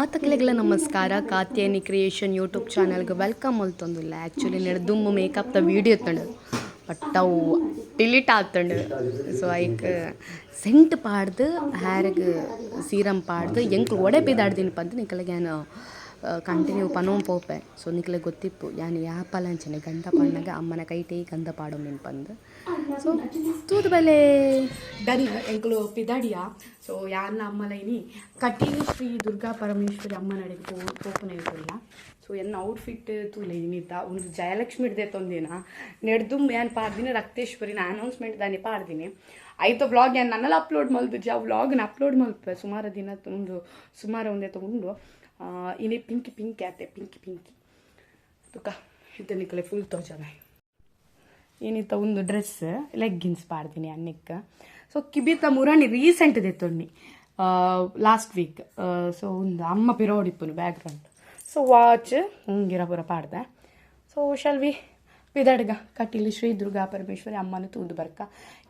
ಆತಕ್ಲೆಗ್ಲ ನಮಸ್ಕಾರ Katyani creation YouTube ಚಾನಲ್ಗೆ welcome ಅಲ್ತೊಂದಿಲ್ಲ ಆ್ಯಕ್ಚುಲಿ ನೆಡ್ದುಂಬ ಮೇಕಪ್ದ ವೀಡಿಯೋ ತಂಡು ಬಟ್ ಅವು ಡಿಲೀಟ್ ಆಗ್ತಂಡು. ಸೊ ಐಕ್ ಸೆಂಟ್ ಪಾಡ್ದು ಹ್ಯಾರ್ಗೆ ಸೀರಮ್ ಪಾಡ್ದು ಎಂಕ್ ಒಡೆ ಬಿದ್ದಾಡ್ದಿನಪ್ಪ ಅಂತ ನಿಕ್ಕಲಿಗೆ ನಾನು ಕಂಟಿನ್ಯೂ ಪನೋ ಪೋಪೆ. ಸೊ ನಿಕ್ಲೆ ಗೊತ್ತಿಪ್ಪು, ಯಾನ್ ಯಾಪಲಂಚನೆ ಗಂಧ ಪಣ್ಣಗೆ ಅಮ್ಮನ ಕೈಟೇ ಗಂಧ ಪಾಡೋ ಪಂದ್ ಸೊ ತೂದು ಬೆಲೆ. ಡನ್ ಎಂಕಲು ಪಿದಾಡಿಯ? ಸೊ ಯಾರನ್ನ ಅಮ್ಮಲ ಇನಿ ಕಟೀಲು ಶ್ರೀ ದುರ್ಗಾ ಪರಮೇಶ್ವರಿ ಅಮ್ಮನ ನಡೆ ಪೋ, ಪೋಪನ ಇರಲಿಲ್ಲ ಸೊ ಎನ್ನ ಔಟ್ಫಿಟ್ ತೂಲೆ ಇನ್ನಿದ್ದ ಒಂದು ಜಯಲಕ್ಷ್ಮಿ ತೊಂದಿನ? ನೆಡ್ದು ಏನು ಪಾಡ್ದಿನಿ, ರಕ್ತೇಶ್ವರಿನ ಅನೌನ್ಸ್ಮೆಂಟ್ ದಾನಿ ಪಾಡ್ದಿನಿ. ಆಯ್ತು ವ್ಲಾಗ್ ಏನು ನನ್ನೆಲ್ಲ ಅಪ್ಲೋಡ್ ಮಲ್ದು ಜಾ ವ್ಲಾಗ್ನ ಅಪ್ಲೋಡ್ ಮಲ್ಪೆ. ಸುಮಾರು ದಿನ ಒಂದು ಸುಮಾರು ಒಂದೇ ತೊಗೊಂಡು ಇನಿ ಪಿಂಕಿ ಪಿಂಕಿ ಆತೆ, ಪಿಂಕಿ ಪಿಂಕಿ. ತುಕ ಇದು ನಿಕ್ಕಲೆ ಫುಲ್ ತೋಜನ ಏನಿತ್ತ ಒಂದು ಡ್ರೆಸ್ ಲೆಗ್ಗಿನ್ಸ್ ಪಾಡ್ದಿನಿ ಅನ್ನಕ್ಕೆ. ಸೊ ಕಿಬಿತ ಮುರಾಣಿ ರೀಸೆಂಟ್ ದೆತ್ತೊಣ್ಣಿ ಲಾಸ್ಟ್ ವೀಕ್ ಸೊ ಒಂದು ಅಮ್ಮ ಪಿರೋಡಿಪ್ಪುನು ಬ್ಯಾಕ್ಗ್ರೌಂಡ್ ಸೊ ವಾಚ್ ಹಿಂಗಿರ ಪೂರ ಪಾಡ್ದೆ. ಸೊ ಶಲ್ವಿ ಪಿದಡ್ಗ ಕಟೀಲಿ ಶ್ರೀ ದುರ್ಗಾ ಪರಮೇಶ್ವರಿ ಅಮ್ಮನ ತೂದು ಬರ್ಕ.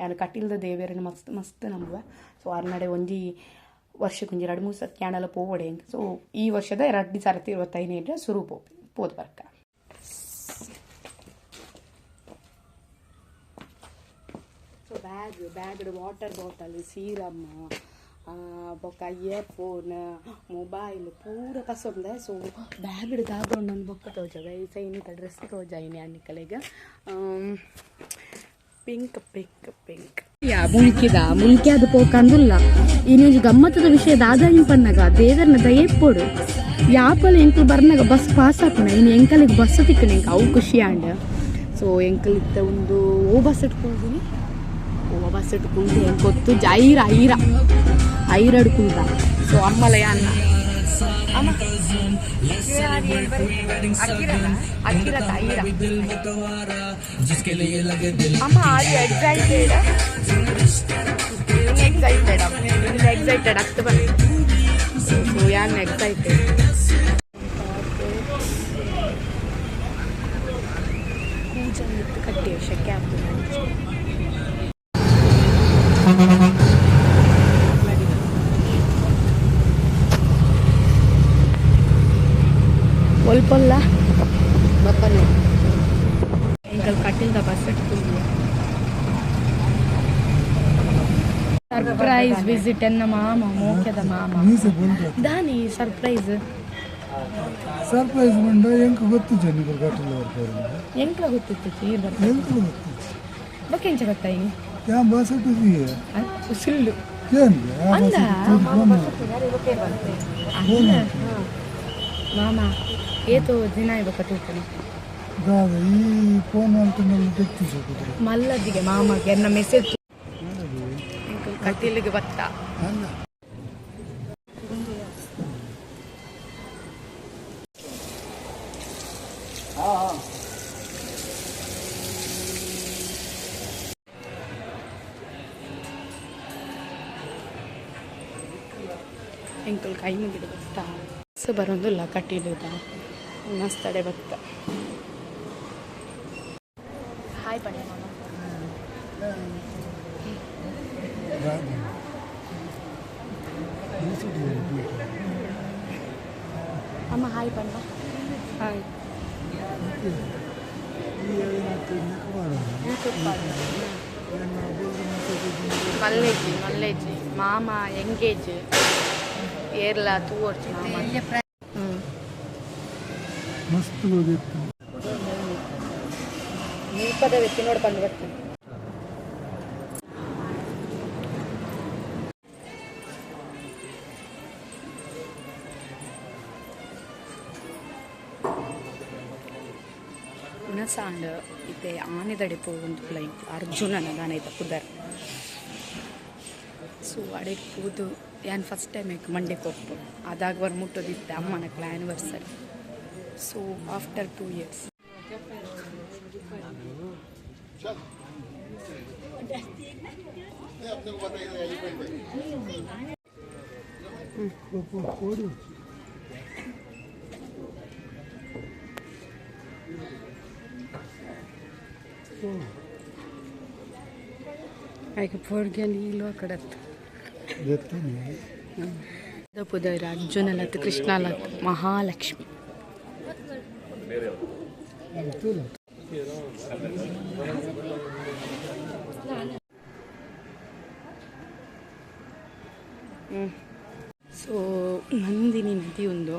ಯಾನು ಕಟೀಲ್ದ ದೇವೇರನ್ನ ಮಸ್ತ್ ಮಸ್ತ್ ನಂಬುವೆ. ಸೊ ಅರ್ನಡೆ ಒಂಜಿ ವರ್ಷಕ್ಕೊಂಜಿ ಎರಡು ಮೂರು ಸರ್ತಿ ಕ್ಯಾಂಡಲ ಪೋವಡೆ ಸೊ ಈ ವರ್ಷದ ಎರಡು ಸಾವಿರದ ಇರುವತ್ತೈದು ಸುರು ಪೋ ಪೋದು ಬರ್ಕ ಸೊ ಬ್ಯಾಗ್ ಬ್ಯಾಗ್ಡ್ ವಾಟರ್ ಬಾಟಲ್ ಸೀರಮ್ ಬೊಕ್ಕ ಇಯರ್ಫೋನ್ ಮೊಬೈಲ್ ಪೂರ ಕಸೊಂದೆ. ಸೊ ಬ್ಯಾಗ್ ದಾಗೊಂಡು ನನ್ನ ಬೊಕ್ಕ ತೋಜಾಗ ಈ ಸೈನಿಕ ಡ್ರೆಸ್ ತೋಜಾಯಿನಿ ಅನ್ನಿಕಲೆಗೆ ಪಿಂಕ್ ಪಿಂಕ್ ಪಿಂಕ್ ಯಾ ಮುಲ್ಕಿದ ಮುಲ್ಕಿ ಅದು ಪೋಕಂದುಲ್ಲ. ಇನ್ನೊಂದು ಗಮ್ಮತ್ತದ ವಿಷಯದ ಆದಾಯ ಪನ್ನಗ ದೇವರನ ಪೋಡು. ಯಾಪಲ ಎಂಕಲ್ ಬರ್ನಾಗ ಬಸ್ ಪಾಸ್ ಆಪುನ ಇನ್ನು ಎಂಕಲಿಗೆ ಬಸ್ ತಿಕ್ಕನ ಎಂಕ ಅವು ಖುಷಿ ಆಂಡ. ಸೊ ಎಂಕಲ್ ಇತ್ತ ಒಂದು ಓ ಬಸ್ ಇಟ್ಕೊಂಡಿದ್ದೀನಿ ಓ ಬಸ್ ಇಟ್ಕೊಂಡು ಎಂಕ್ ಗೊತ್ತು ಜೈರ ಐರ ಐರ ಹಿಡ್ಕೊಂಡ ಸೊ ಅಮ್ಮಲಯ ಅನ್ನ. ಅಮ್ಮ. ಅಕ್ಕಿರತ್ತ ಐರ ಅಮ್ಮ are you excited excited excited ಆಗ್ತಾ ಬಂತು ಸೊ ಯಾನ್ ಎಕ್ಸೈಟೆಡ್ ಕೂಜಲ್ಲಿತ್ತು ಕಟ್ಟಿ ವಿಷಯಕ್ಕೆ ಆಗ್ತದೆ ಒಲ್ಪಲ್ಲ ಬಪ್ಪನೆ ಎಂಕಲ್ ಕಟ್ಟಿಲ್ದ ಬಸ್ ಇಟ್ಕೊಂಡು ಸರ್ಪ್ರೈಸ್ ವಿಸಿಟ್ ಎನ್ನ ಮಾಮ ಮೋಕ್ಯದ ಮಾಮ. ದಾನಿ ಸರ್ಪ್ರೈಸ್ ಸರ್ಪ್ರೈಸ್ ಬಂಡ ಎಂಕ ಗೊತ್ತು ಜನಗಳು ಘಟನೆ ಬರ್ತಾರೆ ಎಂಕ್ಲ ಗೊತ್ತಿತ್ತು ಚೀರ್ ಬರ್ತಾರೆ ಎಂಕ ಗೊತ್ತು ಬಕ್ಕೆಂಚ ಗೊತ್ತಾಯಿ ಯಾ ಬಸ್ ಇಟ್ಟಿದೀಯ ಸುಳ್ಳು ಏನ್ಗೆ ಅಂದ? ಮಾಮ ಏತೋ ದಿನ ಇವಾಗ ತೂಕನೆ ದಾದ ಈ ಫೋನ್ ಅಂತ ತೆಗ್ತಿಸಿದ್ರೆ ಮಲ್ಲದಿಗೆ ಮಾಮಗೆ ಎನ್ನ ಮೆಸೇಜ್ ಕಟೀಲಿಗೆ ಬತ್ತ ಅಲ್ಲ. ಎಂಕಲ್ ಕೈ ಮುಗಿದು ಭತ್ತ ಸೊ ಬರೋದಿಲ್ಲ ಕಟೀಲಿದ ಮಸ್ತಡೆ ಬತ್ತ ಹಾಯ್ ಪಡೆ ಮಾಮ ದಾದ ಅಮ್ಮ ಹಾಯ್ ಪಂಡ ಹಾಯ್ ಮಲ್ಲೇಜಿ ಮಲ್ಲೇಜಿ ಮಾಮ ಎಂಗೇಜ್ ಏರ್ಲ ತೂವರ್ಚು ಮಾಮ ಹ್ಞೂ ಮಸ್ತ್ ಹೋಗಿತ್ತು ನೀಪದ ವ್ಯಕ್ತಿ ನೋಡಿ ಬಂದು ಬರ್ತೀನಿ ಉಣಸಾಂಡ್ ಇತ್ತೆ ಆನೆದಡೆ ಪೋಗೊಂದು ಲೈಕ್ ಅರ್ಜುನನ ದಾನೈತ ಪುದರ್ ಸೊ ಅಡೆ ಪೂದು ಯಾನ್ ಫಸ್ಟ್ ಟೈಮ್ ಏಕ್ ಮಂಡೆ ಕೊಪ್ಪು ಅದಾಗ ಬರ್ ಮುಟ್ಟೋದಿತ್ತೆ ಅಮ್ಮನ anniversary so after two years ఆయనకి ఫోడ్గా నీళ్ళు అక్కడ దపుదైర అర్జునలత్ కృష్ణాలత్ మహాలక్ష్మి సో నందిని నది ఉందో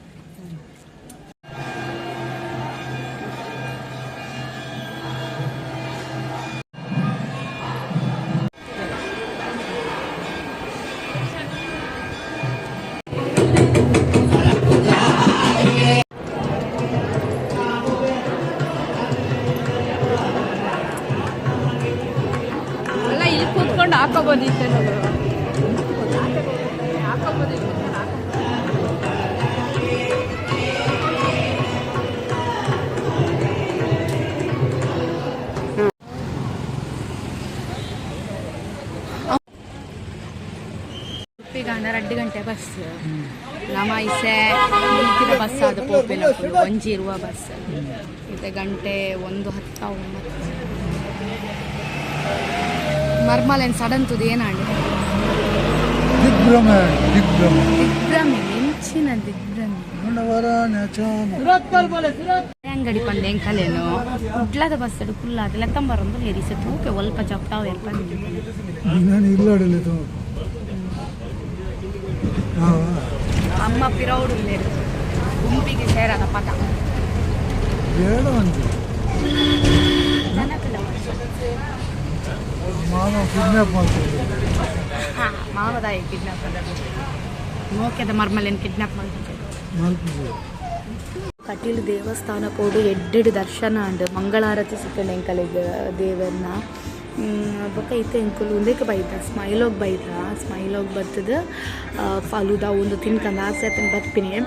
ಇಸೆ ಈಗಿನ ಬಸ್ ಅದು ಪೋಪಿನ ಫುಲ್ ಒಂಜಿ ಇರುವ ಬಸ್ ಮತ್ತೆ ಗಂಟೆ ಒಂದು ಹತ್ತ ಒಂಬತ್ತು. ಮರ್ಮಲೆನ್ ಸಡನ್ ತುದು ಏನಾಡಿ ದಿಗ್ಭ್ರಮೆ ದಿಗ್ಭ್ರಮೆ. ದಿಗ್ಭ್ರಮೆ ಮಿಂಚಿನ ದಿಗ್ಭ್ರಮೆ. ಅಂಗಡಿ ಪಂದೆ ಎಂಕಲೇನು ಉಡ್ಲಾದ ಬಸ್ ಅದು ಕುಲ್ಲಾದ ಲೆತ್ತಂಬರೊಂದು ಏರಿಸಿ ತೂಕೆ ಒಲ್ಪ ಚಪ್ಪಾವು ಎಲ್ಪ ನಾನು ಅಮ್ಮ ಪಿರೌಡು ಗುಂಪಿಗೆ ಸೇರದ ಪದ. ಬೇಡ ಒಂದು ಮಾವ ಕಿಡ್ನಾಪ್ ಮಾಡ್ತಾರೆ ಹಾಂ ಮಾವದಾಯ ಕಿಡ್ನಾಪ್ ನೋಕೆದ ಮರ್ಮಲೇನು ಕಿಡ್ನಾಪ್ ಮಾಡ್ತಿದ್ದೆ ಕಟೀಲ್ ದೇವಸ್ಥಾನ ಪೋಡು ಎಡ್ಡೆಡು ದರ್ಶನ ಅಂಡ್ ಮಂಗಳಾರತಿ ಸಿಕ್ಕಂಡು ಎಂಕಲಿಗೆ ದೇವರನ್ನ ಬೊಕ್ಕ ಇತ್ತೆ ಎಂಕುಲು ಉಂದಕ್ಕೆ ಬೈದ ಸ್ಮೈಲೋಗಿ ಬೈದ ಸ್ಮೈಲೋಗಿ ಬರ್ತದ ಫಾಲೂದ ಒಂದು ತಿನ್ಕಂದ. ಆಸೆ ಆತನ ಬರ್ತೀನಿ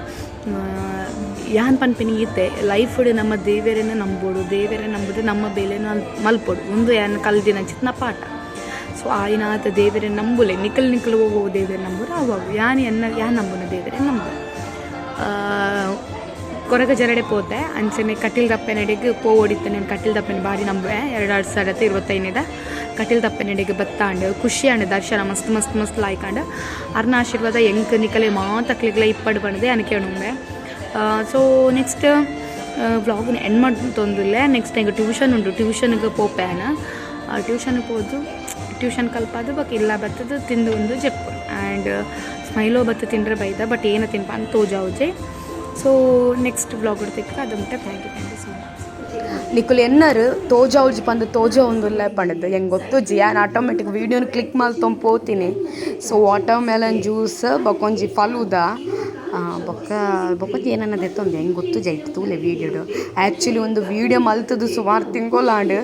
ಯಾನ್ ಪನ್ಪಿನಿ ಇತ್ತೆ. ಲೈಫ್ ನಮ್ಮ ದೇವೇರೇನೆ ನಂಬೋಡು. ದೇವರೇ ನಂಬುದು ನಮ್ಮ ಬೇಲೆನ ಮಲ್ಪೋಡು. ಒಂದು ಯಾನ್ ಕಲ್ದಿನ ಚಿತ್ನ ಪಾಠ. ಸೊ, ಆಯ್ನಾತ ದೇವರೇ ನಂಬುಲೆ. ನಿಕಲ್ ನಿಕಲ್ ಹೋಗೋ ದೇವರೇ ನಂಬರು. ಅವಾಗ ಯಾನ್ ಎನ್ನ, ಯಾನ್ ನಂಬುನ ದೇವರೇ ನಂಬು ಕೊರಗ ಜರಡೆ ಪೋತೆ, ಅಂಚನೆ ಕಟೀಲ್ ದಪ್ಪೆನಡೆಗೆ ಪೋ ಹೊಡಿತೆ ನಾನು ಕಟೀಲ್ ದಪ್ಪೆನ ಬಾರಿ ನಂಬೆ ಎರಡು ಸಾವಿರದ ಇರುವತ್ತೈನಿದ ಕಟೀಲ್ ದಪ್ಪೆನಡೆಗೆ ಬತ್ತಾಂಡು. ಖುಷಿ ಅಂಡು ದರ್ಶನ, ಮಸ್ತ್ ಮಸ್ತ್ ಮಸ್ತ್ ಲಾಯ್ಕಂಡು ಅರ್ನ ಆಶೀರ್ವಾದ ಎಂಕ್ ನಿಕಲೆ ಮಾತಕ್ಲಿಗ್ಲ ಇಪ್ಪಡು ಬಂದಿದೆ ಅನಕೆ ಉಣ್ಮೆ ಸೊ ನೆಕ್ಸ್ಟ್ ವ್ಲಾಗ್ನ ಎಂಡ್ ಮಾಡ್ತೊಂದಿಲ್ಲ ನೆಕ್ಸ್ಟ್ ಈಗ ಟ್ಯೂಷನ್ ಉಂಟು. ಟ್ಯೂಷನ್ಗೆ ಪೋಪೇನ. ಟ್ಯೂಷನ್ ಹೋದು ಟ್ಯೂಷನ್ ಕಲ್ಪದು, ಬಕ್ ಇಲ್ಲ ಬತ್ತದು ತಿಂದು ಒಂದು ಜಪ್ಪು. ಆ್ಯಂಡ್ ಸ್ಮೈಲೋ ಬತ್ತು ತಿಂದ್ರೆ ಬೈದ, ಬಟ್ ಏನು ತಿನ್ಪ ಅಂತ ತೋಜಾವುಜೆ. ಸೊ ನೆಕ್ಸ್ಟ್ ಬ್ಲಾಗ್ ಹೊಡ್ತಿಕ್ಕ ಅದು ಮುಟ್ಟ thank you thank you so much ನಿಕ್ಕುಲು ಎನ್ನರು, ತೋಜ ಉಜ್ಜಿ ಪಂದು ತೋಜ ಒಂದುಲ್ಲ ಪಂಡದು ಹೆಂಗೆ ಗೊತ್ತುಜ್ಜಿ ನಾನು ಆಟೋಮೆಟಿಕ್ ವೀಡಿಯೋನ ಕ್ಲಿಕ್ ಮಾಡಿ ತುಂಬೋತೀನಿ ಸೊ ವಾಟರ್ ಮೆಲನ್ ಜ್ಯೂಸ್ ಬೊಕೊಂಜಿ ಫಲೂದ. ಬೊಕ್ಕ ಬೊಕ್ಕತಿ ಏನನ್ನದು ಎತ್ತೊಂದು. ಹೆಂಗೆ ಗೊತ್ತು? ಜೈತು ತೂಲೆ ವೀಡಿಯೋಡು ಆ್ಯಕ್ಚುಲಿ ಒಂದು ವೀಡಿಯೋ ಮಲ್ತದು ಸುಮಾರು ತಿಂಗೋಲಾಂಡು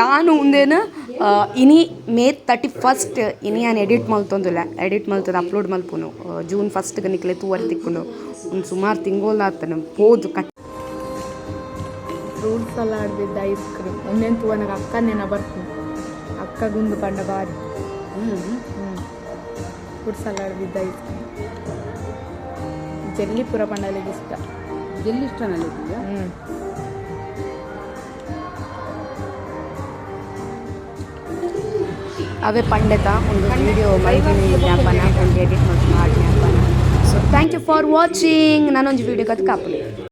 ಯಾನು ಉಂದೇನು ಆ, ಇನಿ ಮೇ ತರ್ಟಿ ಫಸ್ಟ್ ಇನಿ ಆನ್ ಎಡಿಟ್ ಮಲ್ತೊಂದಿಲ್ಲ ಎಡಿಟ್ ಮಲ್ತದ ಅಪ್ಲೋಡ್ ಮಲ್ಪುನು ಜೂನ್ ಫಸ್ಟ್ಗೆ ನಿಕ್ಲೆ ತೂವರ್ ತಿಕ್ಕುನು. ಒಂದು ಸುಮಾರು ತಿಂಗಳ ಆತನು. ಪೋದು cut fruit salad with ice cream ಒಂದೆಂತೂ ನನಗೆ ಅಕ್ಕ ನೆನ ಬರ್ತೀನಿ ಅಕ್ಕ ಗುಂದು ಕಂಡ ಬಾರಿ. ಹ್ಞೂ fruit salad with ice cream ಜಲ್ಲಿ ಪುರ ಪಂಡಲಿಗೆ ಇಷ್ಟ. ಜೆಲ್ಲಿ ಇಷ್ಟ ನನಗೆ ಹ್ಞೂ ಅವೇ ಪಂಡಿತ, ಒಂದು ವಿಡಿಯೋ ಮಲ್ಗಿನಿ ಜ್ಞಾಪನ, ಒಂದು ಎಡಿಟ್ ಮಾಡಿ ಜ್ಞಾಪನ. So thank you for watching ನಾನೊಂದು ವಿಡಿಯೋ ಕತ್ ಕಾಪಲಿ